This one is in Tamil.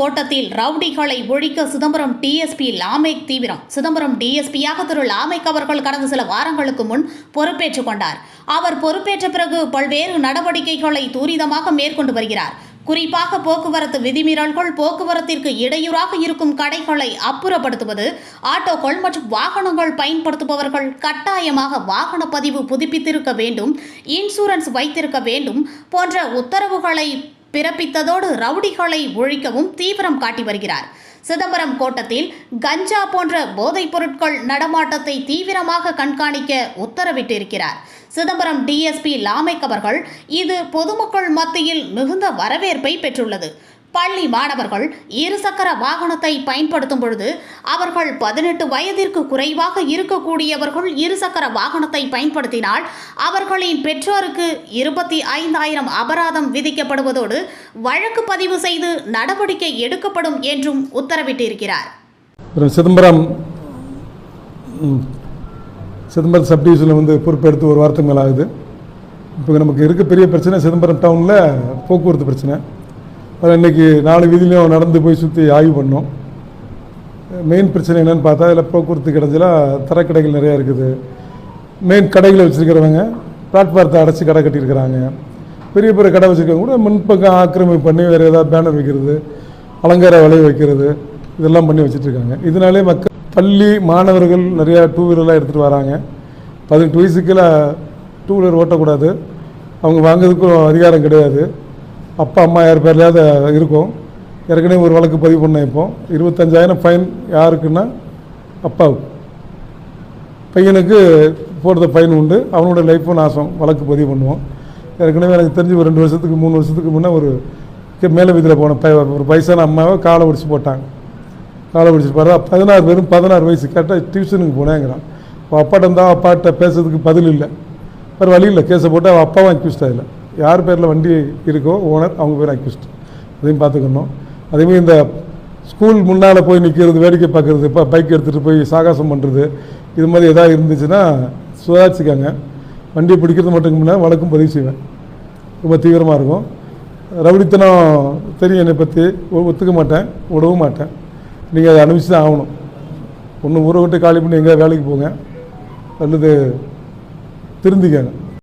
கோட்டத்தில் ரவுடிகளை ஒழிக்க சிதம்பரம் டிஎஸ்பி லாமேக் தீவிரம். சிதம்பரம் டிஎஸ்பியாக திரு லாமேக் அவர்கள் கடந்த சில வாரங்களுக்கு முன் பொறுப்பேற்றுக் கொண்டார். அவர் பொறுப்பேற்ற பிறகு பல்வேறு நடவடிக்கைகளை துரிதமாக மேற்கொண்டு வருகிறார். குறிப்பாக போக்குவரத்து விதிமீறல்கள் போக்குவரத்திற்கு இடையூறாக இருக்கும் கடைகளை அப்புறப்படுத்துவது ஆட்டோக்கள் மற்றும் வாகனங்கள் பயன்படுத்துபவர்கள் கட்டாயமாக வாகன பதிவு புதுப்பித்திருக்க வேண்டும் இன்சூரன்ஸ் வைத்திருக்க வேண்டும் போன்ற உத்தரவுகளை பிறப்பித்ததோடு ரவுடிகளை ஒழிக்கவும் தீவிரம் காட்டி வருகிறார். சிதம்பரம் கோட்டத்தில் கஞ்சா போன்ற போதைப் பொருட்கள் நடமாட்டத்தை தீவிரமாக கண்காணிக்க உத்தரவிட்டிருக்கிறார். சிதம்பரம் டிஎஸ்பி லாமைக் அவர்கள் இது பொதுமக்கள் மத்தியில் மிகுந்த வரவேற்பை பெற்றுள்ளது. பள்ளி மாணவர்கள் இருசக்கர வாகனத்தை பயன்படுத்தும் பொழுது அவர்கள் பதினெட்டு வயதிற்கு குறைவாக இருக்கக்கூடியவர்கள் இருசக்கர வாகனத்தை பயன்படுத்தினால் அவர்களின் பெற்றோருக்கு இருபத்தி ஐந்தாயிரம் அபராதம் விதிக்கப்படுவதோடு வழக்கு பதிவு செய்து நடவடிக்கை எடுக்கப்படும் என்றும் உத்தரவிட்டிருக்கிறார். சிதம்பரம் ம், சிதம்பரம் சப்டிவிஷனில் வந்து பொறுப்பெடுத்து ஒரு வாரத்துக்கு மேலே ஆகுது இப்போ நமக்கு இருக்க பெரிய பிரச்சனை சிதம்பரம் டவுனில் போக்குவரத்து பிரச்சனை. இன்றைக்கி நாலு வீதியிலையும் நடந்து போய் சுற்றி ஆய்வு பண்ணோம். மெயின் பிரச்சனை என்னென்னு பார்த்தா இதில் போக்குவரத்து கிடைச்சலாக தரக்கடைகள் நிறையா இருக்குது. மெயின் கடைகளை வச்சுருக்கிறவங்க பிளாட்ஃபாரத்தை அடைச்சி கடை கட்டியிருக்கிறாங்க. பெரிய பெரிய கடை வச்சுருக்கவங்க கூட முன்பக்கம் ஆக்கிரமிப்பு பண்ணி வேறு ஏதாவது பேனர் வைக்கிறது அலங்கார விளைய வைக்கிறது இதெல்லாம் பண்ணி வச்சுட்ருக்காங்க. இதனாலே மக்கள் பள்ளி மாணவர்கள் நிறையா டூ வீலர்லாம் எடுத்துகிட்டு வராங்க. பதினெட்டு வயசுக்குள்ள டூ வீலர் ஓட்டக்கூடாது. அவங்க வாங்குறதுக்கும் அதிகாரம் கிடையாது. அப்பா அம்மா யார் பேர்லையாவது இருக்கும். ஏற்கனவே ஒரு வழக்கு பதிவு பண்ணேன் இப்போ. இருபத்தஞ்சாயிரம் ஃபைன் யாருக்குன்னா அப்பாவுக்கு பையனுக்கு போடுற ஃபைன் உண்டு. அவனோட லைஃப்பும் நாசம். வழக்கு பதிவு பண்ணுவோம். ஏற்கனவே எனக்கு தெரிஞ்சு ஒரு ரெண்டு வருஷத்துக்கு மூணு வருஷத்துக்கு முன்னே ஒரு மேலே வீதியில் போன பை ஒரு வயசான அம்மாவை காலை ஒடிச்சு போட்டாங்க. காலை ஒடிச்சு பாரு பதினாறு பேரும் பதினாறு வயசு. கேட்டால் டியூஷனுக்கு போனேங்கிறான். அவள் அப்பாட்ட இருந்தால் அப்பாட்ட பேசுறதுக்கு பதில் இல்லை. வேறு வழி இல்லை. கேஸை போட்டு அவள் அப்பாவும் அக்யூஸ்ட் ஆகலை யார் பேரில் வண்டி இருக்கோ ஓனர் அவங்க பேர் அக்யூஸ்ட் அதையும் பார்த்துக்கணும். அதேமாதிரி இந்த ஸ்கூல் முன்னால் போய் நிற்கிறது வேடிக்கை பார்க்குறது இப்போ பைக் எடுத்துகிட்டு போய் சாகாசம் பண்ணுறது இது மாதிரி எதாவது இருந்துச்சுன்னா சுதாரிச்சுக்காங்க. வண்டியை பிடிக்கிறது மட்டும் முன்னே வழக்கும் பதிவு செய்வேன். ரொம்ப தீவிரமாக இருக்கும். ரவுடித்தனம் தெரியும் என்னை பற்றி ஒத்துக்க மாட்டேன் விடவும் மாட்டேன். நீங்கள் அதை அனுபவிச்சு தான் ஆகணும். ஒன்று ஊரை விட்டு காலி பண்ணி எங்கேயா வேலைக்கு போங்க. அல்லது திருந்திக்காங்க.